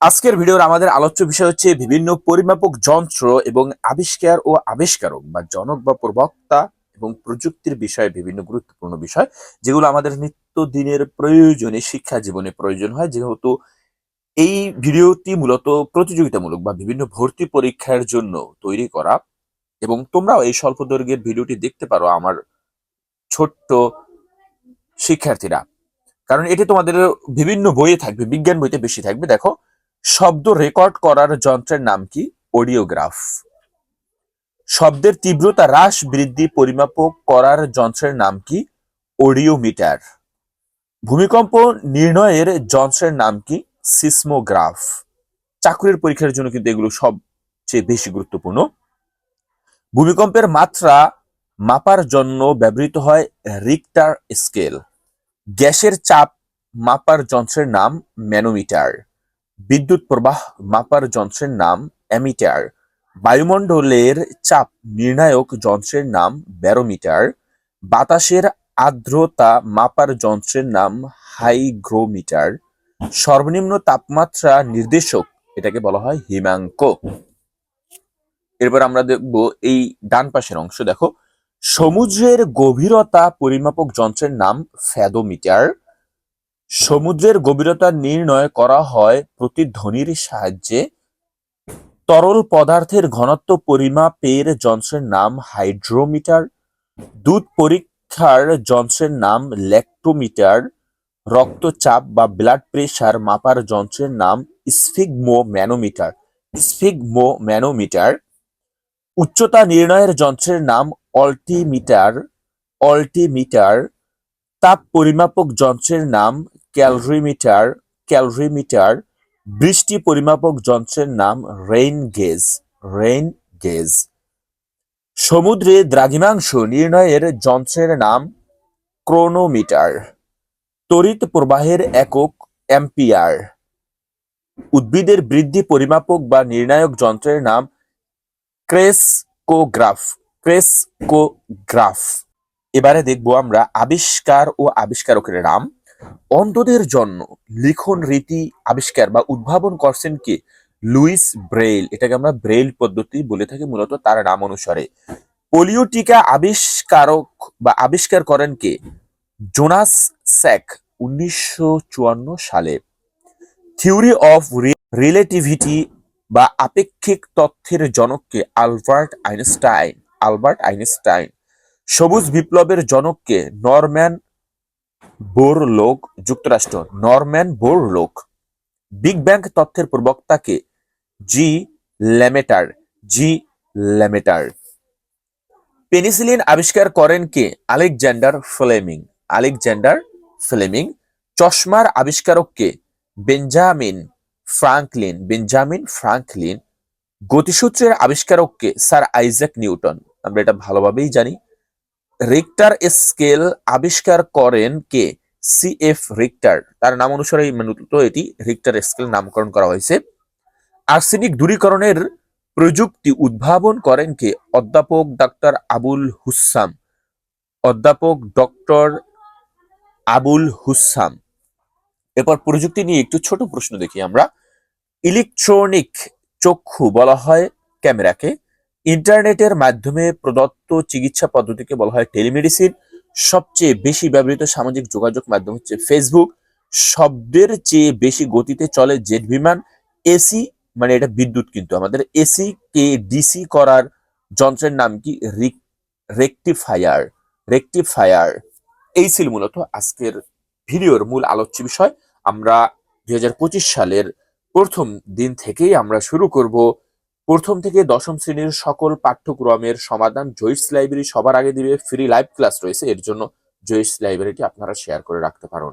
আজকের ভিডিওর আমাদের আলোচ্য বিষয় হচ্ছে বিভিন্ন পরিমাপক যন্ত্র এবং আবিষ্কার ও আবিষ্কারক বা জনক বা প্রবক্তা এবং প্রযুক্তির বিষয়ে বিভিন্ন গুরুত্বপূর্ণ বিষয়, যেগুলো আমাদের নিত্যদিনের প্রয়োজনে, শিক্ষা জীবনে প্রয়োজন হয়। যেহেতু এই ভিডিওটি মূলত প্রতিযোগিতামূলক বা বিভিন্ন ভর্তি পরীক্ষার জন্য তৈরি করা এবং তোমরাও এই স্বল্প দৈর্ঘ্যের ভিডিওটি দেখতে পারো আমার ছোট্ট শিক্ষার্থীরা। কারণ এটি তোমাদের বিভিন্ন বইয়ে থাকবে, বিজ্ঞান বইতে বেশি থাকবে। দেখো শব্দ রেকর্ড করার যন্ত্রের নাম কি? অডিওগ্রাফ। শব্দের তীব্রতা হ্রাস, বৃদ্ধি পরিমাপক করার যন্ত্রের নাম কি? অডিওমিটার। ভূমিকম্প নির্ণয়ের যন্ত্রের নাম কি? সিসমোগ্রাফ। চাকরির পরীক্ষার জন্য কিন্তু এগুলো সবচেয়ে বেশি গুরুত্বপূর্ণ। ভূমিকম্পের মাত্রা মাপার জন্য ব্যবহৃত হয় রিক্টার স্কেল গ্যাসের চাপ মাপার যন্ত্রের নাম ম্যানোমিটার। বিদ্যুৎ প্রবাহ মাপার যন্ত্রের নাম অ্যামিটার। বায়ুমণ্ডলের চাপ নির্ণায়ক যন্ত্রের নাম ব্যারোমিটার। বাতাসের আর্দ্রতা মাপার যন্ত্রের নাম হাইগ্রোমিটার। সর্বনিম্ন তাপমাত্রা নির্দেশক এটাকে বলা হয় হিমাঙ্ক। এরপর আমরা দেখব এই ডান পাশের অংশ। দেখো, সমুদ্রের গভীরতা পরিমাপক যন্ত্রের নাম ফ্যাদোমিটার। সমুদ্রের গভীরতা নির্ণয় করা হয় প্রতিধ্বনির সাহায্যে। তরল পদার্থের ঘনত্ব পরিমাপের যন্ত্রের নাম হাইড্রোমিটার। দুধ পরীক্ষার যন্ত্রের নাম ল্যাক্টোমিটার। রক্তচাপ বা ব্লাড প্রেশার মাপার যন্ত্রের নাম স্ফিগমো ম্যানোমিটার স্ফিগমো ম্যানোমিটার উচ্চতা নির্ণয়ের যন্ত্রের নাম অল্টিমিটার। অল্টিমিটার। তাপ পরিমাপক যন্ত্রের নাম ক্যালরিমিটার ক্যালরিমিটার, বৃষ্টি পরিমাপক যন্ত্রের নাম রেইন গেজ রেইন গেজ। সমুদ্রে দ্রাঘিমাংশ নির্ণয়ের যন্ত্রের নাম ক্রোনোমিটার। তড়িৎ প্রবাহের একক অ্যাম্পিয়ার। উদ্ভিদের বৃদ্ধি পরিমাপক বা নির্ণায়ক যন্ত্রের নাম ক্রেসকোগ্রাফ ক্রেসকোগ্রাফ। এবারে দেখব আমরা আবিষ্কার ও আবিষ্কারকের নাম। অন্ধদের জন্য লিখন রীতি আবিষ্কার বা উদ্ভাবন করছেন কে? Louis Braille. এটাকে আমরা ব্রেইল পদ্ধতি বলে থাকি, মূলত তার নাম অনুসারে। পোলিও টিকা আবিষ্কারক বা আবিষ্কার করেন কে? জোনাস স্যাক, উনিশশো চুয়ান্ন সালে। থিওরি অফ রিলেটিভিটি বা আপেক্ষিক তথ্যের জনককে আলবার্ট আইনস্টাইন আলবার্ট আইনস্টাইন। সবুজ বিপ্লবের জনককে নরম্যান বোরলোক যুক্তরাষ্ট্র, নরম্যান বোরলোক বিগ ব্যাং তথ্যের প্রবক্তাকে G Lemaitre G Lemaitre penicillin আবিষ্কার করেন কে? Alexander Fleming. আলেকজান্ডার ফ্লেমিং চশমার আবিষ্কারককে বেঞ্জামিন ফ্রাঙ্কলিন। বেঞ্জামিন ফ্রাঙ্কলিন গতিসূত্রের আবিষ্কারককে স্যার আইজাক নিউটন। আমরা এটা ভালোভাবেই জানি। রিক্টার স্কেল আবিষ্কার করেন কে? C F Richter. তার নাম অনুসারে মূলত এটি রিক্টার স্কেল নামকরণ করা হয়েছে। আর্সেনিক দূরীকরণের প্রযুক্তি উদ্ভাবন করেন কে? অধ্যাপক ডাক্তার আবুল হুসাম। অধ্যাপক ডক্টর আবুল হুসাম। এরপর প্রযুক্তি নিয়ে একটু ছোট প্রশ্ন দেখি আমরা। ইলেকট্রনিক চক্ষু বলা হয় ক্যামেরাকে। ইন্টারনেটের মাধ্যমে প্রদত্ত চিকিৎসা পদ্ধতিকে বলা হয় টেলিমেডিসিন। সবচেয়ে বেশি ব্যবহৃত সামাজিক যোগাযোগ মাধ্যম হচ্ছে ফেসবুক। শব্দের চেয়ে বেশি গতিতে চলে জেট বিমান, এসি মানে এটা বিদ্যুৎ কিন্তু। আমাদের এসি, কে, ডিসি করার যন্ত্রের নাম কি? Rectifier rectifier. এই ছিল মূলত আজকের ভিডিওর মূল আলোচ্য বিষয়। আমরা দু হাজার পঁচিশ সালের প্রথম দিন থেকেই আমরা শুরু করব প্রথম থেকে দশম শ্রেণির সকল পাঠ্যক্রমের সমাধান জয়েস লাইব্রেরি সবার আগে দিবে, ফ্রি লাইভ ক্লাস রয়েছে, এর জন্য জয়েস লাইব্রেরিটি আপনারা শেয়ার করে রাখতে পারেন।